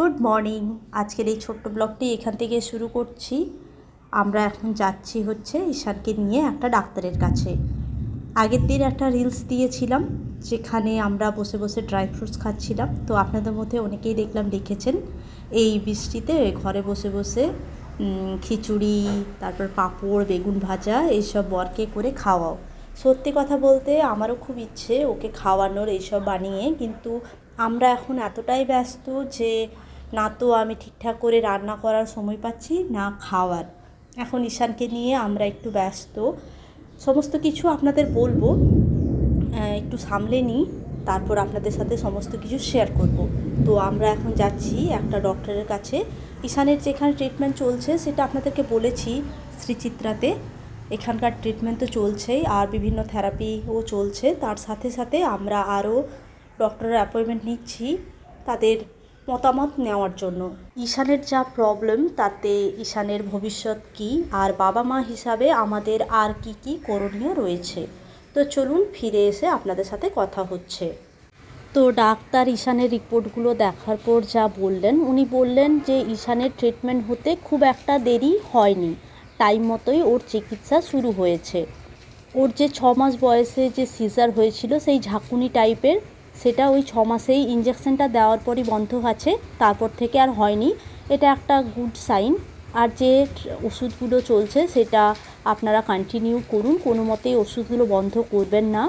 Good morning. আজকের এই ছোট্ট ব্লগটি এখান থেকে শুরু করছি। আমরা এখন যাচ্ছি হচ্ছে ঈশানকে নিয়ে একটা ডাক্তারের কাছে। আগের দিন একটা রিলস দিয়েছিলাম, যেখানে আমরা বসে বসে ড্রাই ফ্রুটস খাচ্ছিলাম। তো আপনাদের মধ্যে অনেকেই দেখলাম লিখেছেন এই বৃষ্টিতে ঘরে বসে বসে খিচুড়ি, তারপর পাঁপড়, বেগুন ভাজা, এইসব বরকে করে খাওয়াও। সত্যি কথা বলতে আমারও খুব ইচ্ছে ওকে খাওয়ানোর, এইসব বানিয়ে। কিন্তু আমরা এখন এতটাই ব্যস্ত যে না তো, আমি ঠিকঠাক করে রান্না করার সময় পাচ্ছি, না খাওয়ার। এখন ঈশানকে নিয়ে আমরা একটু ব্যস্ত। সমস্ত কিছু আপনাদের বলব একটু সামলে নিই, তারপর আপনাদের সাথে সমস্ত কিছু শেয়ার করব। তো আমরা এখন যাচ্ছি একটা ডক্টরের কাছে। ঈশানের যেখানে ট্রিটমেন্ট চলছে, সেটা আপনাদেরকে বলেছি শ্রীচিত্রাতে। এখানকার ট্রিটমেন্ট তো চলছেই, আর বিভিন্ন থেরাপিও চলছে। তার সাথে সাথে আমরা আরও ডক্টরের অ্যাপয়েন্টমেন্ট নিচ্ছি। তাদের মতামত নেওয়ার জন্য। ঈশানের যা প্রবলেম তাতে ঈশানের ভবিষ্যৎ কী, আর বাবা মা হিসাবে আমাদের আর কি কি করণীয় রয়েছে? তো চলুন ফিরে এসে আপনাদের সাথে কথা হচ্ছে। তো ডাক্তার ঈশানের রিপোর্টগুলো দেখার পর যা বললেন, উনি বললেন যে ঈশানের ট্রিটমেন্ট হতে খুব একটা দেরি হয়নি। টাইম মতোই ওর চিকিৎসা শুরু হয়েছে। ওর যে ছ মাস বয়সে যে সিজার হয়েছিল, সেই ঝাঁকুনি টাইপের সেটা ওই ছ মাসেই ইঞ্জেকশনটা দেওয়ার পরই বন্ধ আছে, তারপর থেকে আর হয়নি। এটা একটা গুড সাইন আর যে ওষুধগুলো চলছে সেটা আপনারা কন্টিনিউ করুন, কোনো মতেই ওষুধগুলো বন্ধ করবেন না।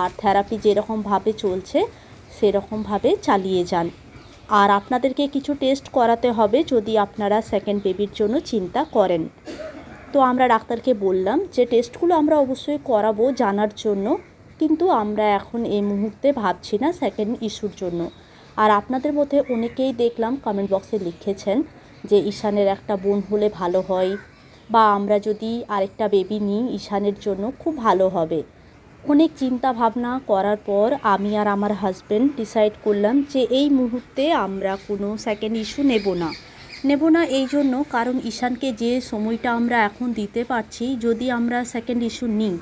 আর থেরাপি যেরকমভাবে চলছে সেরকমভাবে চালিয়ে যান। আর আপনাদেরকে কিছু টেস্ট করাতে হবে যদি আপনারা সেকেন্ড বেবির জন্য চিন্তা করেন। তো আমরা ডাক্তারকে বললাম যে টেস্টগুলো আমরা অবশ্যই করাবো জানার জন্য। কিন্তু আমরা এখন এই মুহূর্তে ভাবছি না সেকেন্ড ইস্যুর জন্য। আর আপনাদের মধ্যে অনেকেই দেখলাম কমেন্ট বক্সে লিখেছেন যে ঈশানের একটা বোন হলে ভালো হয়, বা আমরা যদি আরেকটা বেবি নিই, ঈশানের জন্য খুব ভালো হবে। অনেক চিন্তা ভাবনা করার পর আমি আর আমার হাজব্যান্ড ডিসাইড করলাম যে এই মুহূর্তে আমরা কোনো সেকেন্ড ইস্যু নেব না। নেব না এই জন্য, কারণ ঈশানকে যে সময়টা আমরা এখন দিতে পারছি, যদি আমরা সেকেন্ড ইস্যু নিই,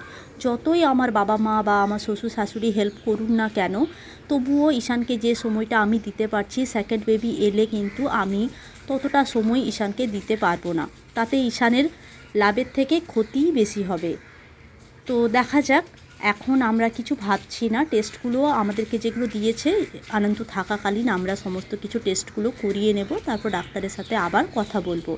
যতই আমার বাবা মা বা আমার শ্বশুর শাশুড়ি হেল্প করুন না কেন, তবুও ঈশানকে যে সময়টা আমি দিতে পারছি সেকেন্ড বেবি এলে কিন্তু আমি ততটা সময় ঈশানকে দিতে পারব না। তাতে ঈশানের লাভের থেকে ক্ষতিই বেশি হবে। তো দেখা যাক এখন আমরা কিছু ভাবছি না। টেস্টগুলো আমাদেরকে যেগুলো দিয়েছে আনন্দ থাকাকালীন আমরা সমস্ত কিছু টেস্টগুলো করিয়ে নেব। তারপর ডাক্তারের সাথে আবার কথা বলব।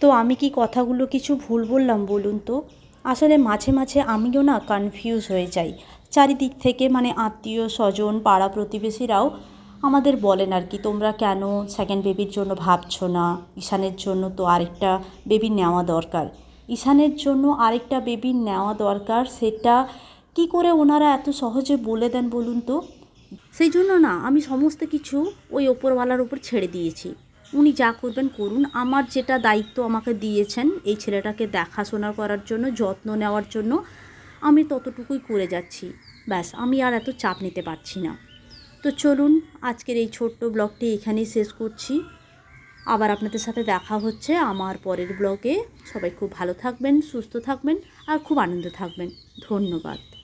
তো আমি কি কথাগুলো কিছু ভুল বললাম বলুন তো? আসলে মাঝে মাঝে আমিও না কনফিউজ হয়ে যাই। চারিদিক থেকে মানে আত্মীয় স্বজন, পাড়া প্রতিবেশীরাও আমাদের বলেন আর কি, তোমরা কেন সেকেন্ড বেবির জন্য ভাবছ না? ঈশানের জন্য তো আরেকটা বেবি নেওয়া দরকার। ঈশানের জন্য আরেকটা বেবি নেওয়া দরকার, সেটা কি করে ওনারা এত সহজে বলে দেন বলুন তো? সেই জন্য না আমি সমস্ত কিছু ওই ওপরওয়ালার উপর ছেড়ে দিয়েছি। উনি যা করবেন করুন। আমার যেটা দায়িত্ব আমাকে দিয়েছেন এই ছেলেটাকে দেখাশোনা করার জন্য, যত্ন নেওয়ার জন্য, আমি ততটুকুই করে যাচ্ছি। ব্যাস, আমি আর এত চাপ নিতে পারছি না। তো চলুন, আজকের এই ছোট্ট ব্লগটি এখানেই শেষ করছি। আবার আপনাদের সাথে দেখা হচ্ছে আমার পরের ব্লগে। সবাই খুব ভালো থাকবেন, সুস্থ থাকবেন আর খুব আনন্দ থাকবেন। ধন্যবাদ।